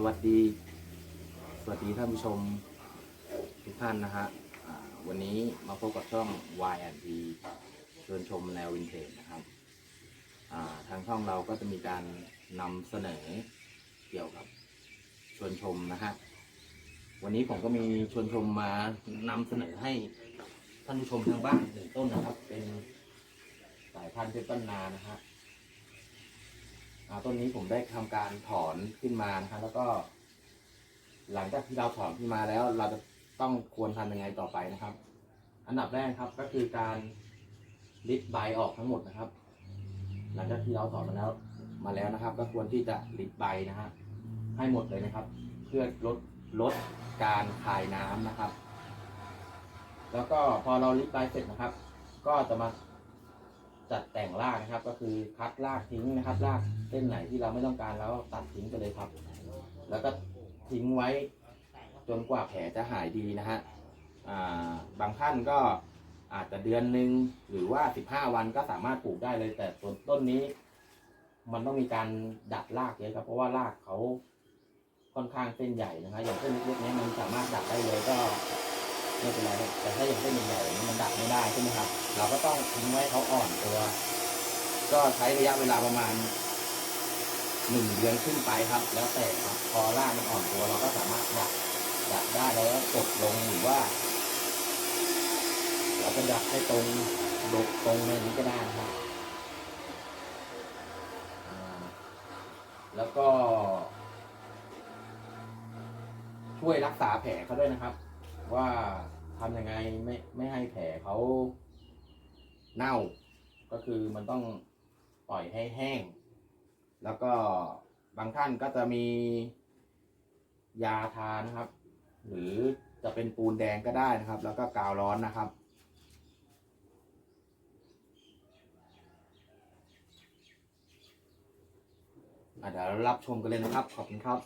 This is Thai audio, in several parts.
สวัสดี สวัสดีท่านผู้ชมทุกท่านนะฮะวันนี้มาพบกับช่อง Y&P เชิญชมแนววินเทจนะครับทางช่องเราก็จะมีการนำเสนอเกี่ยวกับชวนชมนะฮะวันนี้ผมก็มีชวนชมมานำเสนอให้ท่านผู้ชมทางบ้านหนึ่งต้นนะครับ เป็นสายพันธุ์เพชรบ้านนานะฮะ อ่าต้นนี้ผมได้ทำการถอนขึ้นมานะครับแล้วก็ หลังจากที่เราถอนขึ้นมาแล้ว เราจะต้องควรทำยังไงต่อไปนะครับ อันดับแรกครับก็คือการริดใบออกทั้งหมดนะครับ หลังจากที่เราถอนมาแล้วมาแล้วนะครับ ก็ควรที่จะริดใบนะฮะให้หมดเลยนะครับ เพื่อลดลดการคายน้ำนะครับ แล้วก็พอเราริดใบเสร็จนะครับ ก็จะมา จัดแต่งรากนะครับ ก็คือคัดรากทิ้งนะครับรากเส้นไหนที่เราไม่ต้องการแล้วตัดทิ้งไปเลยครับ แล้วก็ทิ้งไว้จนกว่าแผลจะหายดีนะฮะาบางท่านก็อาจจะเดือนหนึ่งหรือว่าสิบห้าวันก็สามารถปลูกได้เลย แต่ต้นต้นนี้ มันต้องมีการดัดรากเยอะครับ เพราะว่ารากเขาค่อนข้างเส้นใหญ่นะครับอย่างเส้นเล็กๆนี้มันสามารถดัดได้เลยก็ ไม่เป็นไรครับแต่ถ้าอย่างเส้นใหญ่ๆนี้มันดัดไม่ได้ใช่ไหมครับ เราก็ต้องทิ้งไว้เขาอ่อนตัว ก็ใช้ระยะเวลาประมาณหนึ่งเดือนขึ้นไปครับ แล้วแต่ครับพอรามันอ่อนตัว เราก็สามารถดัดดัดได้แล้วก็กดลงหรือว่า เราก็ดัดให้ตรงลงตรงในนี้ก็ได้นะครับแล้วก็ ช่วยรักษาแผลเขาด้วยนะครับ ว่าทำยังไงไม่ไม่ให้แผลเขาเน่า ก็คือมันต้องปล่อยให้แห้ง แล้วก็บางท่านก็จะมียาทานะครับ หรือจะเป็นปูนแดงก็ได้นะครับ แล้วก็กาวร้อนนะครับ เดี๋ยวเรารับชมกันเลยนะครับ ขอบคุณครับ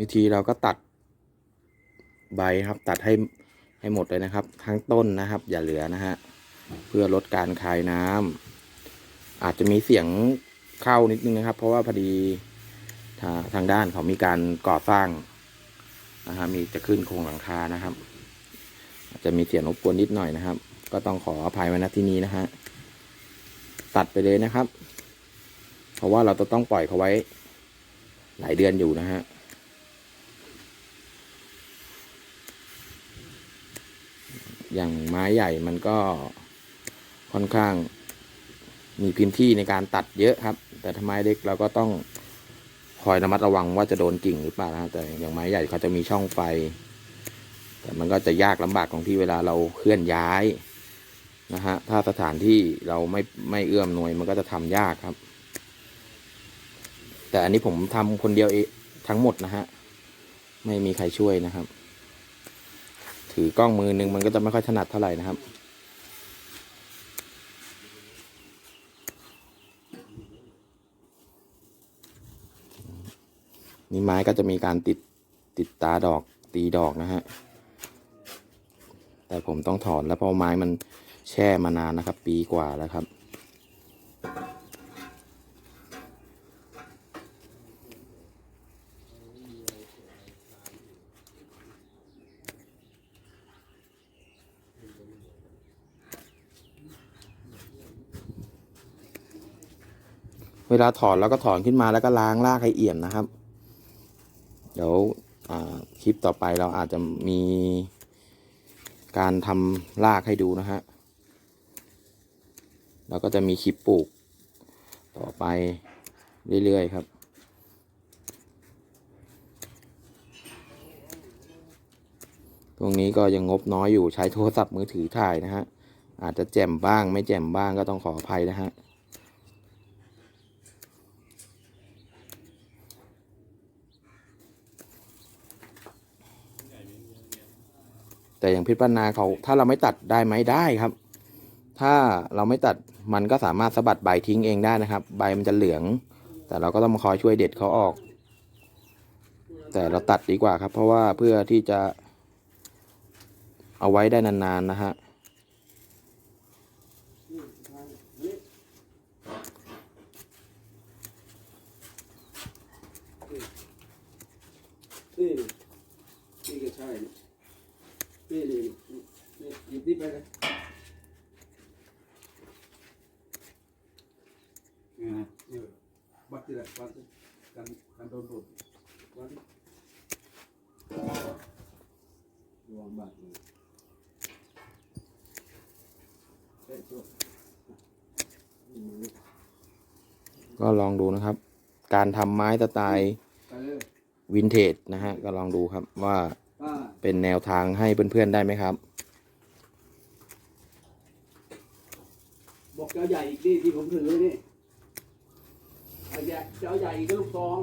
วิธีเราก็ตัดใบครับ ตัดให้ให้หมดเลยนะครับ ทั้งต้นนะครับ อย่าเหลือนะฮะเพื่อลดการคายน้ำอาจจะมีเสียงเข้านิดนึงนะครับ เพราะว่าพอดีทาทางด้านเขามีการก่อสร้างนะฮะมีจะขึ้นโครงหลังคานะครับ อาจจะมีเสียงรบกวนนิดหน่อยนะครับ ก็ต้องขออภัยไว้ณที่นี้นะฮะตัดไปเลยนะครับ เพราะว่าเราจะต้องปล่อยเขาไว้ หลายเดือนอยู่นะฮะ อย่างไม้ใหญ่มันก็ค่อนข้างมีพื้นที่ในการตัดเยอะครับ แต่ถ้าไม้เล็กเราก็ต้องคอยระมัดระวังว่าจะโดนกิ่งหรือเปล่านะแต่อย่างไม้ใหญ่เขาจะมีช่องไฟ แต่มันก็จะยากลำบากของที่เวลาเราเคลื่อนย้ายนะฮะถ้าสถานที่เราไม่ไม่เอื้อมหน่วยมันก็จะทำยากครับ แต่อันนี้ผมทำคนเดียวเองทั้งหมดนะฮะไม่มีใครช่วยนะครับ ถือกล้องมือหนึ่งมันก็จะไม่ค่อยถนัดเท่าไหร่นะครับ นี่ไม้ก็จะมีการติดติดตาดอกตีดอกนะฮะ แต่ผมต้องถอนแล้วเพราะไม้มันแช่มานานนะครับ ปีกว่าแล้วครับ วลาถอนแล้วก็ถอนขึ้นมาแล้วก็ล้างรากให้เอี่ยมนะครับ เดี๋ยวคลิปต่อไปเราอาจจะมีการทำรากให้ดูนะฮะเราก็จะมีคลิปปลูก ต่อไปเรื่อย ๆ ครับ ตรงนี้ก็ยังงบน้อยอยู่ใช้โทรศัพท์มือถือถ่ายนะฮะ อาจจะแจ่มบ้างไม่แจ่มบ้างก็ต้องขออภัยนะฮะ แต่อย่างพิษปันนาเขาถ้าเราไม่ตัดได้ไหมได้ครับ ถ้าเราไม่ตัดมันก็สามารถสะบัดใบทิ้งเองได้นะครับ ใบมันจะเหลือง แต่เราก็ต้องมาคอยช่วยเด็ดเขาออก แต่เราตัดดีกว่าครับ เพราะว่าเพื่อที่จะเอาไว้ได้นานๆนะฮะ นี่นี่ก็ใช่นี่นี่นี่นี่หยิ บนี่ไปเลยนี่นะนี่บัตรที่ไหนบัตรกันกันโดนดูดบัตรวางบัตรเลยเอ๊ะช่วยอืมก็ลองดูนะครับ การทำไม้สไตล์ไปเลยวินเทจนะฮะ ก็ลองดูครับว่าป้า เป็นแนวทางให้เพื่อนๆได้ไหมครับ บอกเจ้าใหญ่อีกนี่ที่ผมถือนี่เอาใหญ่เจ้าใหญ่อีกก็ลูกซอง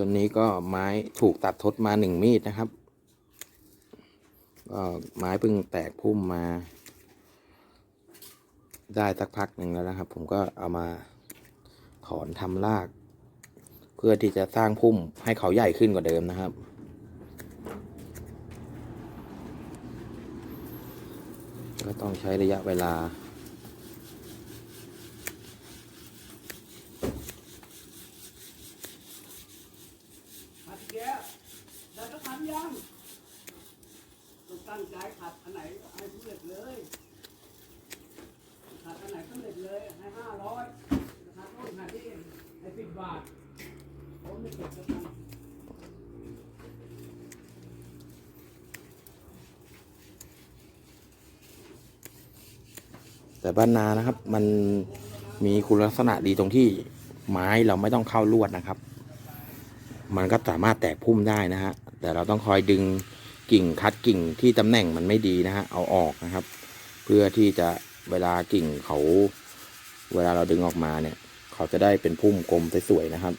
ตัวนี้ก็ไม้ถูกตัดทดมาหนึ่งมีดนะครับ ก็ไม้เพิ่งแตกพุ่มมา ได้สักพักหนึ่งแล้วนะครับ ผมก็เอามาถอนทำราก เพื่อที่จะสร้างพุ่มให้เขาใหญ่ขึ้นกว่าเดิมนะครับก็ต้องใช้ระยะเวลา ขัดแกะได้ก็ทำยัง ต้องตั้งใจขัดอันไหนให้สำเร็จเลย ขัดอันไหนสำเร็จเลย ให้ห้าร้อยขัดโน่นขัดนี่ให้สิบบาท ผมไม่เก็บจะทำแต่บ้านนานะครับ มันมีคุณลักษณะดีตรงที่ไม้เราไม่ต้องเข้าลวดนะครับ มันก็สามารถแตกพุ่มได้นะฮะแต่เราต้องคอยดึง กิ่งคัดกิ่งที่ตำแหน่งมันไม่ดีนะฮะเอาออกนะครับ เพื่อที่จะเวลากิ่งเขา เวลาเราดึงออกมาเนี่ย เขาจะได้เป็นพุ่มกลมสวยๆนะครับ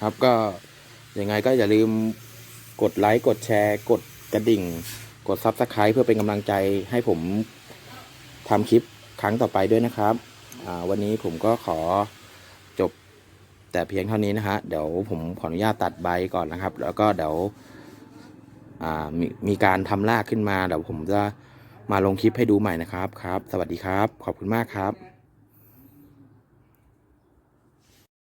ครับก็ยังไงก็อย่าลืมกดไลค์กดแชร์ กดกระดิ่ง กดซับสไคร b ์เพื่อเป็นกำลังใจให้ผมทำคลิปครั้งต่อไปด้วยนะครับ วันนี้ผมก็ขอจบแต่เพียงเท่านี้นะฮะ เดี๋ยวผมขออนุญาตตัดใบก่อนนะครับ แล้วก็เดี๋ยวมีมีการทำรากขึ้นมา เดี๋ยวผมจะมาลงคลิปให้ดูใหม่นะครับครับ สวัสดีครับ ขอบคุณมากครับ